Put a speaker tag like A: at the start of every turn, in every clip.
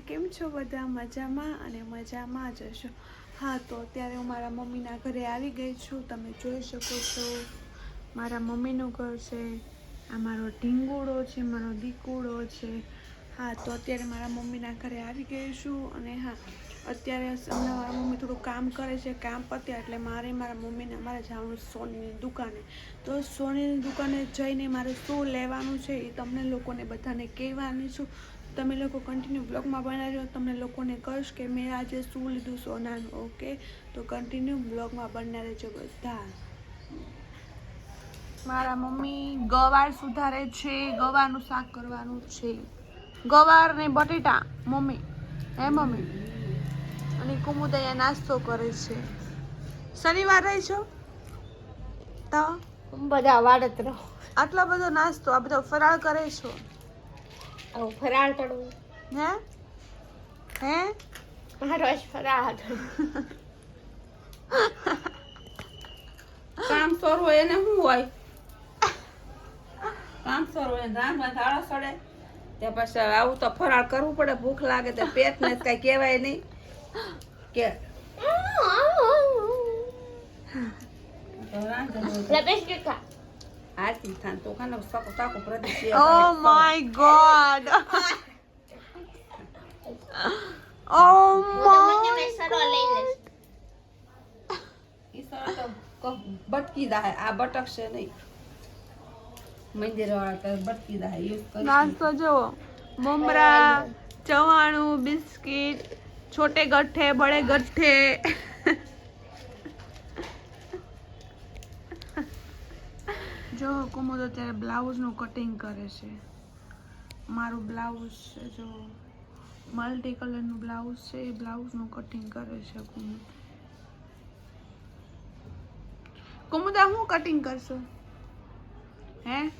A: કેમ છો બધા? મજામાં અને મજામાં જ હશો હા, તો અત્યારે હું મારા મમ્મીના ઘરે આવી ગઈ છું. તમે જોઈ શકો છો. મારા મમ્મીનું ઘર છે. આ મારો ઢીંગોળો છે, મારો દીકુડો છે. હા, તો અત્યારે મારા મમ્મીના ઘરે આવી ગઈ છું અને હા, અત્યારે હમણાં મારા મમ્મી થોડું કામ કરે છે, કામ પત્યા એટલે મારે મારા મમ્મીને અમારે જવાનું સોનીની દુકાને. તો સોનીની દુકાને જઈને મારે શું લેવાનું છે એ તમને લોકોને બધાને કહેવાની છું. તમે લોકો કન્ટિન્યુ બ્લોગમાં બનાવજો તમને લોકોને કહીશ કે મેં આજે શું લીધું સોનાનું ઓકે તો કન્ટિન્યુ બ્લોગમાં બના રહેજો બધા. મારા મમ્મી ગવાર સુધારે છે ગવારનું શાક કરવાનું છે. ગવાર ને બટેટા મમ્મી હે મમ્મી? અને કુમુદયા નાસ્તો કરે છે. શનિવાર રહી છો? તો?
B: બધા વાડત રહો.
A: આટલો બધો નાસ્તો આ બધો ફરાળ કરે છો?
B: આવું ફરાળ તળવું.
A: હા? હે?
B: મારો જ ફરાળ
C: કામ સોર હોય એને શું હોય? કામ સોર હોય રાંધવા ધાળો સડે. તે પછી હવે આવું તો ફરાળ કરવું પડે ભૂખ લાગે તો પેટ ને કઈ કહેવાય નહીં. કે રાંધવાનું.
A: ગોડ ઓ
B: મને
A: માય
B: મેં સરો લઈ લઈશ
C: ઈ સળા તો ક- બટકી દાહે આ બટકશે નહીં મંદિર વાળા તો બટકી દાહે યુઝ કરી
A: નાસ્તો જો મમરા ચવાણું બિસ્કિટ છોટે ગઠ્ઠે બડે ગઠ્ઠે જો કુમુદ અત્યારે બ્લાઉઝનું કટિંગ કરે છે. મારું બ્લાઉઝ છે જો મલ્ટી કલરનું બ્લાઉઝ છે એ બ્લાઉઝનું કટિંગ કરે છે કુમુદ કુમુદ આ હું કટિંગ કરશો? હે?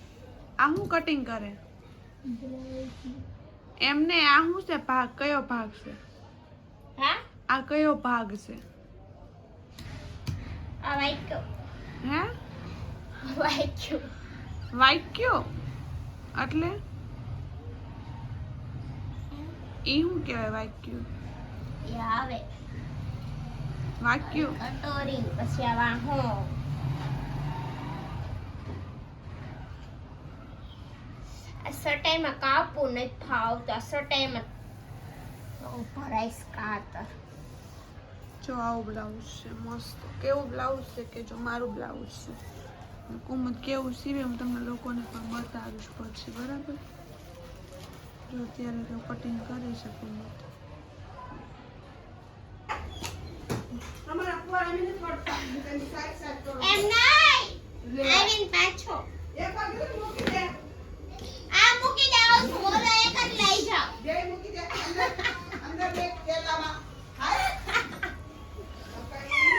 A: આ હું કટિંગ કરે? એમને આ હું છે ભાગ? કયો ભાગ છે?
B: હા?
A: આ કયો ભાગ છે?
B: આ
A: હે?
B: વાઈક્યો
A: વાક્યો એટલે ઈ શું કહેવાય વાક્યું
B: એ આવે
A: વાક્યું
B: કટોરી પછી આ વાહો આ સટાઈમાં કાપવું નથી ફાવતું આ સટાઈમાં ભરાઈશ કાતર
A: જો આવું બ્લાઉઝ છે મસ્ત કેવું બ્લાઉઝ છે કે જો મારું બ્લાઉઝ છે અને કેવું સીવે હું તમને લોકોને પણ બતાવીશ પછી બરાબર? જો અત્યારે તો કટિંગ કરી શકું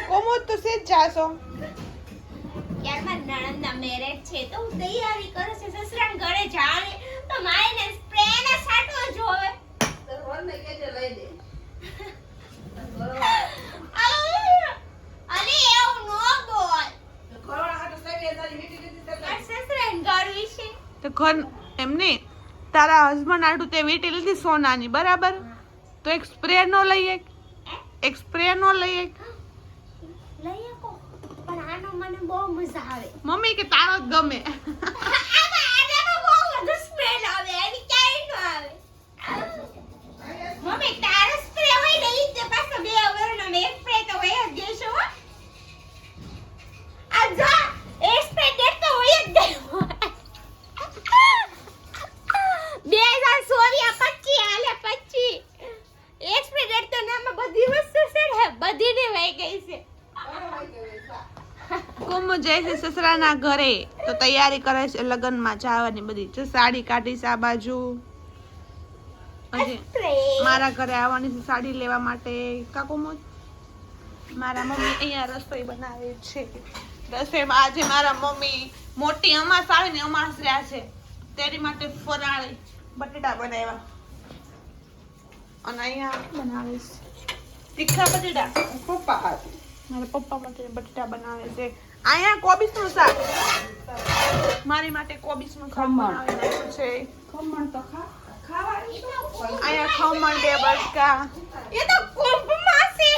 A: કુમુદ તો સીધ જાશો.
B: યાર મારા નણંદના મેરેજ છે તો હું તૈયારી કરું છું સસરાને ઘરે જાણે તો માઈને સ્પ્રે ને સાટવો જોવે.
A: તો ઘર એમને તારા હસબન્ડ આટું તે વીટી લીધી સોનાની બરાબર? તો એક સ્પ્રે નો લઈએ એક સ્પ્રે નો લઈએ
B: મને બહુ મજા આવે
A: મમ્મી કે તારો જ ગમે
B: આમાં આનામાં બહુ વધુ સ્મેલ આવે એની ક્યાંય ન આવે મમ્મી તારો સ્પ્રે હોય ને ઈ જ પાછો બે વરનો ને એક સ્પ્રે તો હોય જ દેશો હો આ જો એક સ્પ્રે દેખતો હોય જ દેવો બે હજાર સોળિયા પચી હાલે પચી એક સ્પ્રે દેખતો ને આમાં બધી વસ્તુ છે ને બધી ને વહી ગઈ છે
A: કુમ જાય છે સસરાના ઘરે. તો તૈયારી કરે છે લગ્નમાં જવાની બધી. જો સાડી કાઢી છે આ બાજુ. મારા ઘરે આવવાની છે સાડી લેવા માટે. કાકુ મોજ મારા મમ્મી અહીંયા રસોઈ બનાવે છે. રસોઈમાં આજે મારા મમ્મી મોટી અમાસ આવે ને અમાસ રહ્યા છે. તેની માટે ફરાળી બટેટા બનાવ્યા. અને અહીંયા બનાવે છે તીખા બટેટા. મારા પપ્પા માટે બટેટા બનાવે છે. અહીંયા કોબીજનું શાક. મારી માટે કોબીજનું નું
C: ખમણ.
A: છે.
C: ખમણ તો ખા ખાવાનું
A: અહીંયા ખમણ બે બટકા.
B: એ તો કુંભમાં છે.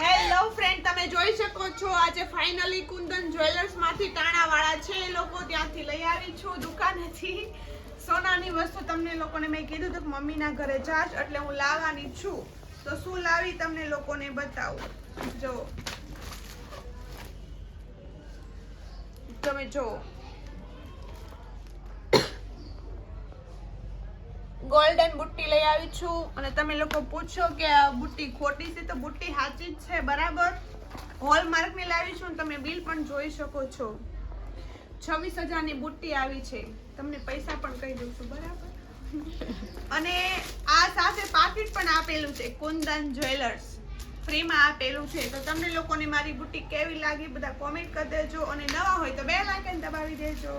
A: હેલો ફ્રેન્ડ તમે જોઈ શકો છો આજે ફાઇનલી કુંદન જ્વેલર્સમાંથી તાણાવાળા છે એ લોકો. ત્યાંથી લઈ આવી છું દુકાનેથી. સોનાની વસ્તુ તમને લોકોને મેં કીધું હતું કે મમ્મીના ઘરે જાશ એટલે હું લાવવાની છું. તો શું લાવી તમને લોકોને બતાવું. જો. તમે જો. ગોલ્ડન બુટ્ટી લઈ આવી છું અને તમે લોકો પૂછો કે આ બુટ્ટી ખોટી છે તો બુટ્ટી સાચી જ છે, બરાબર? હોલમાર્કની લાવી છું તમે બિલ પણ જોઈ શકો છો. છવ્વીસ હજારની બુટ્ટી આવી છે. તમને પૈસા પણ કહી દઉં છું, બરાબર? અને આ સાથે પાકીટ પણ આપેલું છે, કુંદન જ્વેલર્સ. ફ્રીમાં આપેલું છે. તો તમને લોકોને મારી બુટ્ટી કેવી લાગી બધા કોમેન્ટ કરી દેજો અને નવા હોય તો બે લાઇકન દબાવી દેજો.